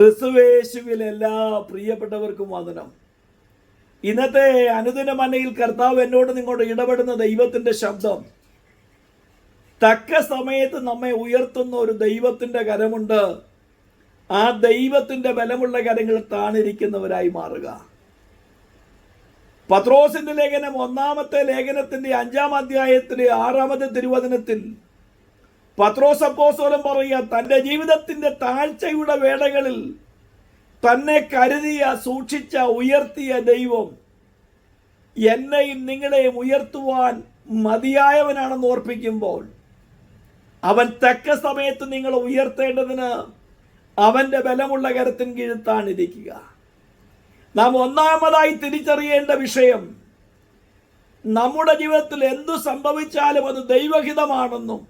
ക്രിസ്തുവേശുവിൽ എല്ലാ പ്രിയപ്പെട്ടവർക്കും വന്ദനം. ഇന്നത്തെ അനുദിന മനയിൽ കർത്താവ് എന്നോട് നിങ്ങളോട് ഇടപെടുന്ന ദൈവത്തിന്റെ ശബ്ദം തക്ക സമയത്ത് നമ്മെ ഉയർത്തുന്ന ഒരു ദൈവത്തിന്റെ കരമുണ്ട്. ആ ദൈവത്തിന്റെ ബലമുള്ള കരങ്ങൾ താണിരിക്കുന്നവരായി മാറുക. പത്രോസിന്റെ ലേഖനം ഒന്നാമത്തെ ലേഖനത്തിന്റെ അഞ്ചാം അധ്യായത്തിലെ ആറാമത്തെ തിരുവചനത്തിൽ പത്രോസ് പോസോലം പറയുക തന്റെ ജീവിതത്തിന്റെ താഴ്ചയുടെ വേളകളിൽ തന്നെ കരുതിയ സൂക്ഷിച്ച ഉയർത്തിയ ദൈവം എന്നെയും നിങ്ങളെയും ഉയർത്തുവാൻ മതിയായവനാണെന്ന് ഓർപ്പിക്കുമ്പോൾ അവൻ തെക്ക സമയത്ത് നിങ്ങൾ ഉയർത്തേണ്ടതിന് അവന്റെ ബലമുള്ള കരത്തിൻ കീഴ്ത്താണിരിക്കുക നാം ഒന്നാമതായി തിരിച്ചറിയേണ്ട വിഷയം നമ്മുടെ ജീവിതത്തിൽ എന്തു സംഭവിച്ചാലും അത് ദൈവഹിതമാണെന്നും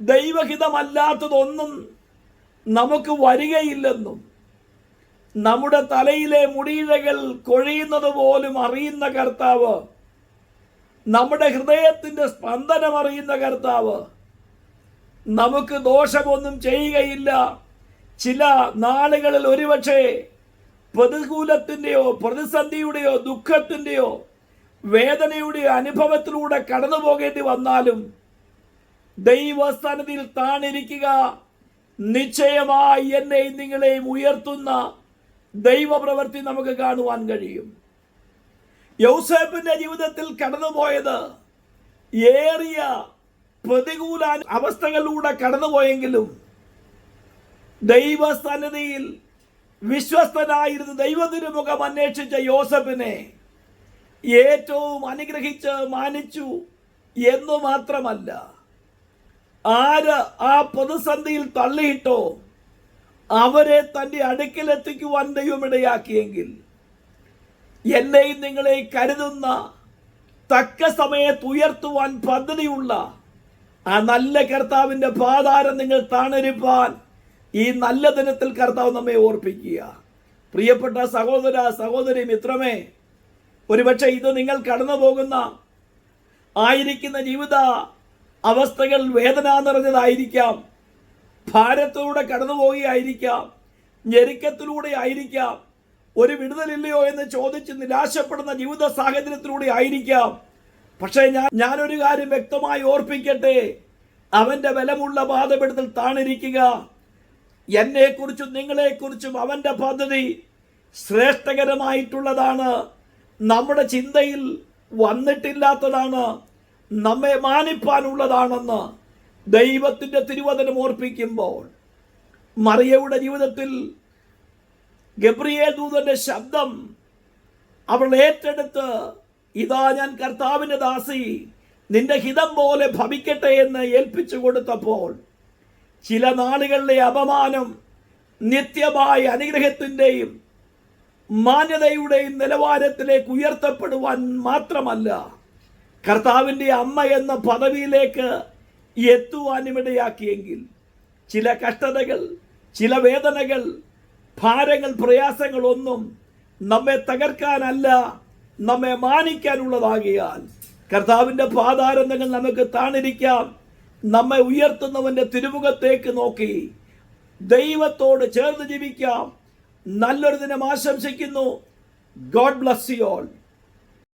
ദൈവഹിതമല്ലാത്തതൊന്നും നമുക്ക് വരികയില്ലെന്നും നമ്മുടെ തലയിലെ മുടിയിഴകൾ കൊഴിയുന്നത് പോലും അറിയുന്ന കർത്താവ് നമ്മുടെ ഹൃദയത്തിന്റെ സ്പന്ദനം അറിയുന്ന കർത്താവ് നമുക്ക് ദോഷമൊന്നും ചെയ്യുകയില്ല. ചില നാളുകളിൽ ഒരുപക്ഷെ പ്രതികൂലത്തിന്റെയോ പ്രതിസന്ധിയുടെയോ ദുഃഖത്തിന്റെയോ വേദനയുടെയോ അനുഭവത്തിലൂടെ കടന്നു പോകേണ്ടി വന്നാലും ദൈവസ്ഥാനത്തിൽ താണിരിക്കുക. നിശ്ചയമായി എന്നെയും നിങ്ങളെയും ഉയർത്തുന്ന ദൈവപ്രവൃത്തി നമുക്ക് കാണുവാൻ കഴിയും. യൗസേപ്പിന്റെ ജീവിതത്തിൽ കടന്നുപോയത് ഏറിയ പ്രതികൂല അവസ്ഥകളിലൂടെ കടന്നുപോയെങ്കിലും ദൈവസന്നിധിയിൽ വിശ്വസ്തനായിരുന്ന മുഖം അന്വേഷിച്ച യോസഫിനെ ഏറ്റവും അനുഗ്രഹിച്ച് മാനിച്ചു എന്നു മാത്രമല്ല ആര് ആ പ്രതിസന്ധിയിൽ തള്ളിയിട്ടോ അവരെ തന്റെ അടുക്കിലെത്തിക്കുവാൻ ദൈവം ഇടയാക്കിയെങ്കിൽ എന്നെയും നിങ്ങളെ കരുതുന്ന തക്ക സമയത്ത് ഉയർത്തുവാൻ പദ്ധതിയുള്ള ആ നല്ല കർത്താവിന്റെ പാതാരം നിങ്ങൾ താണരുപ്പാൻ ഈ നല്ല ദിനത്തിൽ കർത്താവ് നമ്മെ ഓർപ്പിക്കുക. പ്രിയപ്പെട്ട സഹോദര സഹോദരി മിത്രമേ ഒരുപക്ഷെ ഇത് നിങ്ങൾ കടന്നു പോകുന്ന ആയിരിക്കുന്ന ജീവിത അവസ്ഥകൾ വേദന നിറഞ്ഞതായിരിക്കാം. ഭാരത്തിലൂടെ കടന്നുപോവുകയായിരിക്കാം. ഞെരുക്കത്തിലൂടെ ആയിരിക്കാം. ഒരു വിടുതലില്ലയോ എന്ന് ചോദിച്ച് നിരാശപ്പെടുന്ന ജീവിത സാഹചര്യത്തിലൂടെ ആയിരിക്കാം. പക്ഷേ ഞാൻ ഞാനൊരു കാര്യം വ്യക്തമായി ഓർപ്പിക്കട്ടെ. അവന്റെ ബലമുള്ള ബാധപെടുത്തൽ താണിരിക്കുക. എന്നെക്കുറിച്ചും നിങ്ങളെക്കുറിച്ചും അവന്റെ പദ്ധതി ശ്രേഷ്ഠകരമായിട്ടുള്ളതാണ്. നമ്മുടെ ചിന്തയിൽ വന്നിട്ടില്ലാത്തതാണ്. നമ്മെ മാനിപ്പാനുള്ളതാണെന്ന് ദൈവത്തിന്റെ തിരുവചനം ഓർപ്പിക്കുമ്പോൾ മറിയയുടെ ജീവിതത്തിൽ ഗബ്രിയേൽ ദൂതന്റെ ശബ്ദം അവൾ ഏറ്റെടുത്ത് ഇതാ ഞാൻ കർത്താവിന്റെ ദാസി നിന്റെ ഹിതം പോലെ ഭവിക്കട്ടെ എന്ന് ഏൽപ്പിച്ചു കൊടുത്തപ്പോൾ ചില നാളുകളിലെ അപമാനം നിത്യമായ അനുഗ്രഹത്തിന്റെയും മാന്യതയുടെയും നിലവാരത്തിലേക്ക് ഉയർത്തപ്പെടുവാൻ മാത്രമല്ല കർത്താവിന്റെ അമ്മ എന്ന പദവിയിലേക്ക് എത്തുവാനും ഇടയാക്കിയെങ്കിൽ ചില കഷ്ടതകൾ ചില വേദനകൾ ഭാരങ്ങൾ പ്രയാസങ്ങളൊന്നും നമ്മെ തകർക്കാനല്ല നമ്മെ മാനിക്കാനുള്ളതാകിയാൽ കർത്താവിന്റെ പാതാരന്തങ്ങൾ നമുക്ക് താണിരിക്കാം. നമ്മെ ഉയർത്തുന്നവന്റെ തിരുമുഖത്തേക്ക് നോക്കി ദൈവത്തോട് ചേർന്ന് ജീവിക്കാം. നല്ലൊരു ദിനം ആശംസിക്കുന്നു. God bless you all